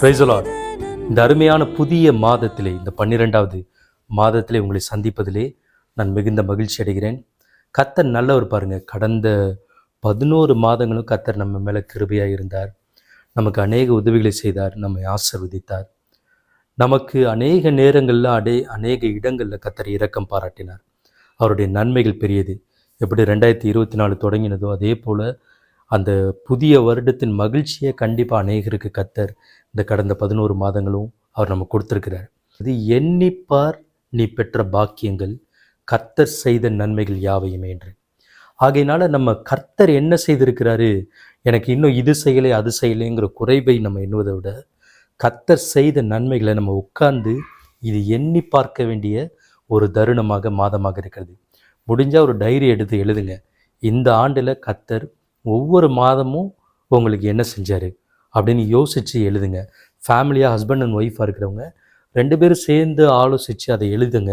Praise the Lord இந்த அருமையான புதிய மாதத்திலே இந்த பன்னிரெண்டாவது மாதத்திலே உங்களை சந்திப்பதிலே நான் மிகுந்த மகிழ்ச்சி அடைகிறேன். கத்தர் நல்லவர் பாருங்கள் கடந்த பதினோரு மாதங்களும் கத்தர் நம்ம மேலே கிருபையாக இருந்தார். நமக்கு அநேக உதவிகளை செய்தார். நம்மை ஆசிர்வதித்தார். நமக்கு அநேக நேரங்களில் அடே அநேக இடங்களில் கத்தர் இரக்கம் பாராட்டினார். அவருடைய நன்மைகள் பெரியது. எப்படி ரெண்டாயிரத்தி இருபத்தி நாலு தொடங்கினதோ அதே போல் அந்த புதிய வருடத்தின் மகிழ்ச்சியை கண்டிப்பாக அநேகருக்கு கத்தர் இந்த கடந்த பதினோரு மாதங்களும் அவர் நமக்கு கொடுத்துருக்கிறார். இது எண்ணிப்பார் நீ பெற்ற பாக்கியங்கள் கர்த்தர் செய்த நன்மைகள் யாவையுமே என்று. ஆகையினால நம்ம கர்த்தர் என்ன செய்திருக்கிறாரு? எனக்கு இன்னும் இது செய்யலை அது செய்யலைங்கிற குறைவை நம்ம எண்ணுவதை விட கர்த்தர் செய்த நன்மைகளை நம்ம உட்கார்ந்து இது எண்ணி பார்க்க வேண்டிய ஒரு தருணமாக மாதமாக இருக்கிறது. முடிஞ்சால் ஒரு டைரி எடுத்து எழுதுங்க. இந்த ஆண்டில் கர்த்தர் ஒவ்வொரு மாதமும் உங்களுக்கு என்ன செஞ்சார்? அப்படின்னு யோசித்து எழுதுங்க. ஃபேமிலியாக ஹஸ்பண்ட் அண்ட் ஒய்ஃபாக இருக்கிறவங்க ரெண்டு பேரும் சேர்ந்து ஆலோசித்து அதை எழுதுங்க.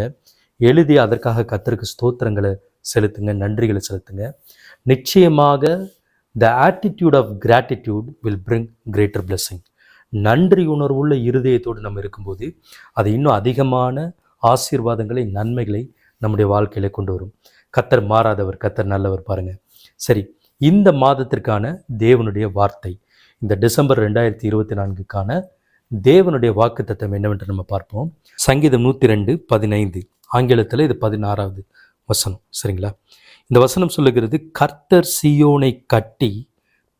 எழுதி அதற்காக கத்தருக்கு ஸ்தோத்திரங்களை செலுத்துங்க நன்றிகளை செலுத்துங்க. நிச்சயமாக the attitude of gratitude will bring greater blessing நன்றி உணர்வுள்ள இருதயத்தோடு நம்ம இருக்கும்போது அது இன்னும் அதிகமான ஆசீர்வாதங்களை நன்மைகளை நம்முடைய வாழ்க்கையில் கொண்டு வரும். கத்தர் மாறாதவர் கத்தர் நல்லவர் பாருங்கள் சரி இந்த மாதத்திற்கான தேவனுடைய வார்த்தை. இந்த டிசம்பர் ரெண்டாயிரத்தி இருபத்தி நான்குக்கான தேவனுடைய வாக்குத்தத்தம் என்னவென்று நம்ம பார்ப்போம். சங்கீதம் நூற்றி ரெண்டு பதினைந்து. ஆங்கிலத்தில் இது பதினாறாவது வசனம். சரிங்களா? இந்த வசனம் சொல்லுகிறது கர்த்தர் சியோனை கட்டி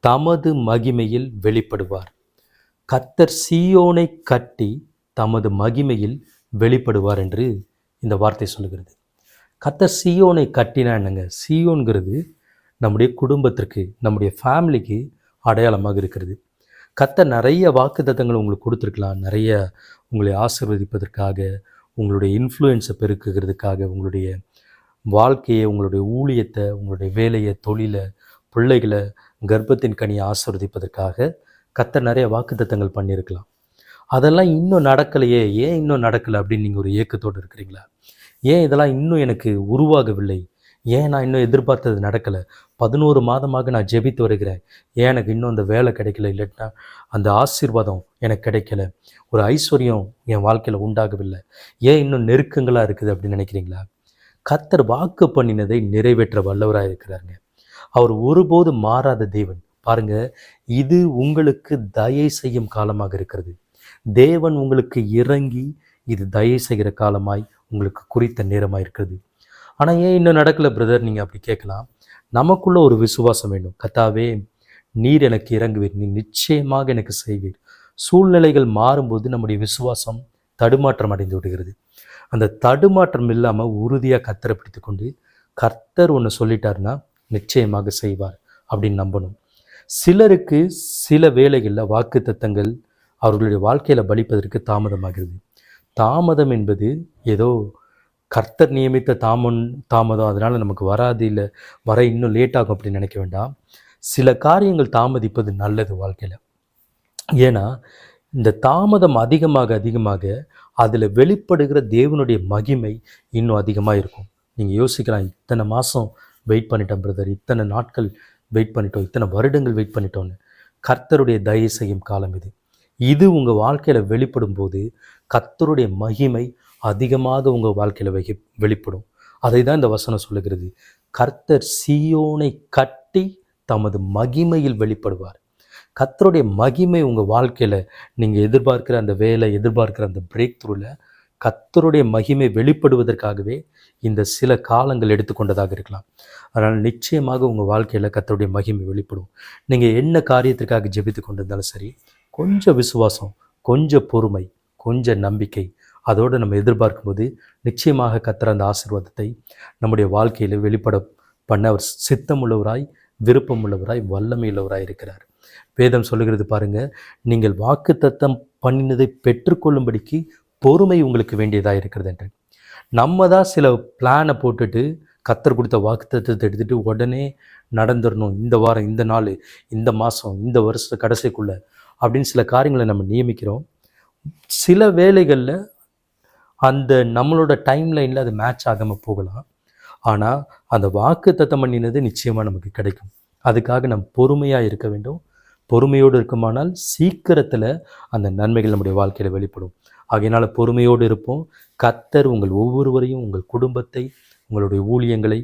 தமது மகிமையில் வெளிப்படுவார். கர்த்தர் சியோனை கட்டி தமது மகிமையில் வெளிப்படுவார் என்று இந்த வார்த்தை சொல்லுகிறது. கர்த்தர் சியோனை கட்டினா என்னங்க? சியோன்கிறது நம்முடைய குடும்பத்திற்கு நம்முடைய ஃபேமிலிக்கு அடையாளமாக இருக்கிறது. கத்த நிறைய வாக்குத்தத்தங்கள் உங்களுக்கு கொடுத்துருக்கலாம். நிறைய உங்களை ஆசிர்வதிப்பதற்காக உங்களுடைய இன்ஃப்ளூயன்ஸை பெருக்குகிறதுக்காக உங்களுடைய வாழ்க்கையை உங்களுடைய ஊழியத்தை உங்களுடைய வேலையை தொழிலை பிள்ளைகளை கர்ப்பத்தின் கனியை ஆசிர்வதிப்பதற்காக கத்த நிறைய வாக்குத்தத்தங்கள் பண்ணியிருக்கலாம். அதெல்லாம் இன்னும் நடக்கலையே ஏன் இன்னும் நடக்கலை அப்படின்னு நீங்கள் ஒரு ஏக்கத்தோடு இருக்கிறீங்களா? ஏன் இதெல்லாம் இன்னும் எனக்கு உருவாகவில்லை? ஏன் நான் இன்னும் எதிர்பார்த்தது நடக்கலை? பதினோரு மாதமாக நான் ஜெபித்து வருகிறேன். ஏன் எனக்கு இன்னும் அந்த வேலை கிடைக்கல? இல்லாட்டினா அந்த ஆசீர்வாதம் எனக்கு கிடைக்கல. ஒரு ஐஸ்வர்யம் என் வாழ்க்கையில் உண்டாகவில்லை. ஏன் இன்னும் நெருக்கங்களாக இருக்குது அப்படின்னு நினைக்கிறீங்களா? கத்தர் வாக்கு பண்ணினதை நிறைவேற்ற வல்லவராக இருக்கிறாருங்க. அவர் ஒருபோது மாறாத தேவன். பாருங்க இது உங்களுக்கு தயை செய்யும் காலமாக இருக்கிறது. தேவன் உங்களுக்கு இறங்கி இது தயை செய்கிற காலமாய் உங்களுக்கு குறித்த நேரமாக இருக்கிறது. ஆனால் ஏன் இன்னும் நடக்கலை பிரதர் நீங்கள் அப்படி கேட்கலாம். நமக்குள்ள ஒரு விசுவாசம் வேண்டும். கத்தாவே நீர் எனக்கு இறங்குவீர். நீ நிச்சயமாக எனக்கு செய்வீர். சூழ்நிலைகள் மாறும்போது நம்முடைய விசுவாசம் தடுமாற்றம் அடைந்து விடுகிறது. அந்த தடுமாற்றம் இல்லாமல் உறுதியாக கத்தரை பிடித்து கொண்டு கர்த்தர் ஒன்று சொல்லிட்டாருன்னா நிச்சயமாக செய்வார் அப்படின்னு நம்பணும். சிலருக்கு சில வேளைகளில் வாக்கு தத்தங்கள் அவர்களுடைய வாழ்க்கையில் பலிப்பதற்கு தாமதமாகிறது. தாமதம் என்பது ஏதோ கர்த்தர் நியமித்த தாமன் தாமதம் அதனால் நமக்கு வராது இல்லை வர இன்னும் லேட் ஆகும் அப்படின்னு நினைக்க வேண்டாம். சில காரியங்கள் தாமதிப்பது நல்லது வாழ்க்கையில். ஏன்னா இந்த தாமதம் அதிகமாக அதிகமாக அதில் வெளிப்படுகிற தேவனுடைய மகிமை இன்னும் அதிகமாக இருக்கும். நீங்கள் யோசிக்கலாம் இத்தனை மாதம் வெயிட் பண்ணிட்டேன் பிரதர் இத்தனை நாட்கள் வெயிட் பண்ணிட்டோம் இத்தனை வருடங்கள் வெயிட் பண்ணிட்டோன்னு கர்த்தருடைய தயவு செய்யும் காலம் இது. இது உங்கள் வாழ்க்கையில் வெளிப்படும் போது கத்தருடைய மகிமை அதிகமாக உங்கள் வாழ்க்கையில் வெகி வெளிப்படும். அதை தான் இந்த வசனம் சொல்லுகிறது. கர்த்தர் சீயோனை கட்டி தமது மகிமையில் வெளிப்படுவார். கத்தருடைய மகிமை உங்கள் வாழ்க்கையில் நீங்கள் எதிர்பார்க்கிற அந்த வேலை எதிர்பார்க்கிற அந்த பிரேக் த்ரூவில் கத்தருடைய மகிமை வெளிப்படுவதற்காகவே இந்த சில காலங்கள் எடுத்துக்கொண்டதாக இருக்கலாம். அதனால் நிச்சயமாக உங்கள் வாழ்க்கையில் கத்தருடைய மகிமை வெளிப்படும். நீங்கள் என்ன காரியத்திற்காக ஜெபித்து கொண்டிருந்தாலும் சரி கொஞ்சம் விசுவாசம் கொஞ்சம் பொறுமை கொஞ்சம் நம்பிக்கை அதோடு நம்ம எதிர்பார்க்கும்போது நிச்சயமாக கத்துற அந்த ஆசீர்வாதத்தை நம்முடைய வாழ்க்கையில் வெளிப்பட பண்ண அவர் சித்தமுள்ளவராய் விருப்பமுள்ளவராய் வல்லமையுள்ளவராய் இருக்கிறார். வேதம் சொல்லுகிறது பாருங்க நீங்கள் வாக்கு தத்தம் பண்ணினதை பெற்றுக்கொள்ளும்படிக்கு பொறுமை உங்களுக்கு வேண்டியதாக இருக்கிறது என்று. நம்ம தான் சில பிளானை போட்டுட்டு கத்தர் கொடுத்த வாக்குத்தத்தை எடுத்துகிட்டு உடனே நடந்துடணும் இந்த வாரம் இந்த நாள் இந்த மாதம் இந்த வருஷ கடைசிக்குள்ளே அப்படின்னு சில காரியங்களை நம்ம நியமிக்கிறோம். சில வேலைகளில் அந்த நம்மளோட டைம் லைனில் அது மேட்ச் ஆகாமல் போகலாம். ஆனால் அந்த வாக்கு தத்தம் பண்ணினது நிச்சயமாக நமக்கு கிடைக்கும். அதுக்காக நம்ம பொறுமையாக இருக்க வேண்டும். பொறுமையோடு இருக்குமானால் சீக்கிரத்தில் அந்த நன்மைகள் நம்முடைய வாழ்க்கையில் வெளிப்படும். ஆகையினால் பொறுமையோடு இருப்போம். கத்தர் உங்கள் ஒவ்வொருவரையும் உங்கள் குடும்பத்தை உங்களுடைய ஊழியங்களை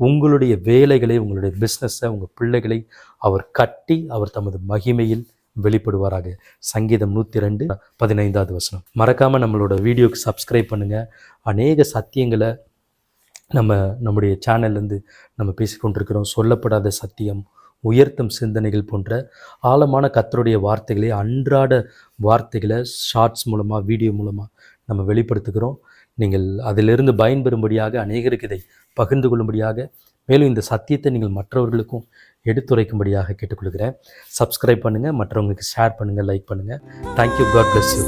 உங்களுடைய வேலைகளை உங்களுடைய பிஸ்னஸை உங்கள் பிள்ளைகளை அவர் கட்டி அவர் தமது மகிமையில் வெளிப்படுவாராக. சங்கீதம் நூற்றி ரெண்டு பதினைந்தாவது வசனம். மறக்காமல் நம்மளோட வீடியோக்கு சப்ஸ்கிரைப் பண்ணுங்கள் அநேக சத்தியங்களை நம்ம நம்முடைய சேனல்லேருந்து நம்ம பேசிக்கொண்டிருக்கிறோம் சொல்லப்படாத சத்தியம் உயர்த்தும் சிந்தனைகள் போன்ற ஆழமான கத்தருடைய வார்த்தைகளை அன்றாட வார்த்தைகளை ஷார்ட்ஸ் மூலமாக வீடியோ மூலமாக நம்ம வெளிப்படுத்துகிறோம். நீங்கள் அதிலிருந்து பயன்பெறும்படியாக அநேகருக்கு இதை பகிர்ந்து கொள்ளும்படியாக மேலும் இந்த சத்தியத்தை நீங்கள் மற்றவர்களுக்கும் எடுத்துரைக்கும்படியாக கேட்டுக்கொள்கிறேன். சப்ஸ்கிரைப் பண்ணுங்கள் மற்றவங்களுக்கு ஷேர் பண்ணுங்கள் லைக் பண்ணுங்கள் தேங்க்யூ காட் பிளஸ் யூ